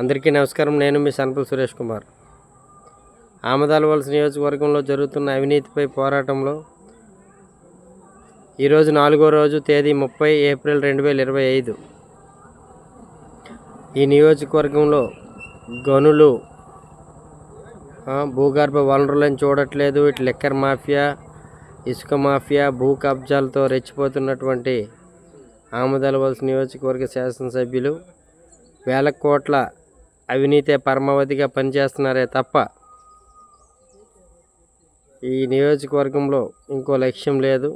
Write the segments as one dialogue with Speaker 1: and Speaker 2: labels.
Speaker 1: అందరికీ నమస్కారం. నేను మీ సన్పుల్ సురేష్ కుమార్. ఆమదాలవలస నియోజకవర్గంలో జరుగుతున్న అవినీతిపై పోరాటంలో ఈరోజు నాలుగో రోజు తేదీ ముప్పై ఏప్రిల్ రెండు వేల ఇరవై ఐదు. ఈ నియోజకవర్గంలో గనులు భూగర్భ వనరులను చూడట్లేదు. ఇటు లిక్కర్ మాఫియా ఇసుక మాఫియా భూ కబ్జాలతో రెచ్చిపోతున్నటువంటి ఆమదాలవలస నియోజకవర్గ శాసనసభ్యులు వేల కోట్ల అవినీతే పరమావధిగా పనిచేస్తున్నారే తప్ప ఈ నియోజకవర్గంలో ఇంకో లక్ష్యం లేదు.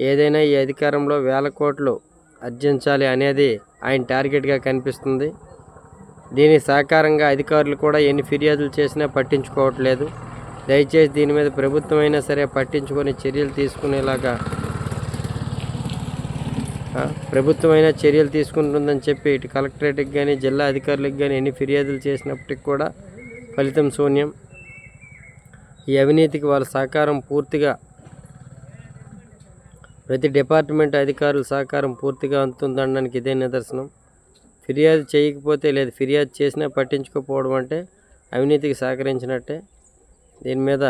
Speaker 1: ఏదైనా ఈ అధికారంలో వేల కోట్లు అర్జించాలి అనేది ఆయన టార్గెట్గా కనిపిస్తుంది. దీనికి సహకారంగా అధికారులు కూడా ఎన్ని ఫిర్యాదులు చేసినా పట్టించుకోవట్లేదు. దయచేసి దీని మీద ప్రభుత్వం అయినా సరే పట్టించుకొని చర్యలు తీసుకునేలాగా ప్రభుత్వమైన చర్యలు తీసుకుంటుందని చెప్పి ఇటు కలెక్టరేట్కి కానీ జిల్లా అధికారులకు కానీ ఎన్ని ఫిర్యాదులు చేసినప్పటికి కూడా ఫలితం శూన్యం. ఈ అవినీతికి వాళ్ళ సహకారం పూర్తిగా ప్రతి డిపార్ట్మెంట్ అధికారుల సహకారం పూర్తిగా అందుతుందనడానికి ఇదే నిదర్శనం. ఫిర్యాదు చేయకపోతే లేదు ఫిర్యాదు చేసినా పట్టించుకోకపోవడం అంటే అవినీతికి సహకరించినట్టే. దీని మీద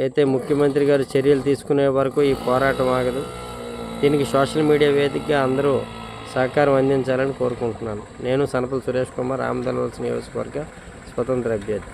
Speaker 1: అయితే ముఖ్యమంత్రి గారు చర్యలు తీసుకునే వరకు ఈ పోరాటం ఆగదు. దీనికి సోషల్ మీడియా వేదికగా అందరూ సహకారం అందించాలని కోరుకుంటున్నాను. నేను సనపల్ సురేష్ కుమార్ ఆమదలవలసిన నియోజకవర్గ స్వతంత్ర అభ్యర్థి.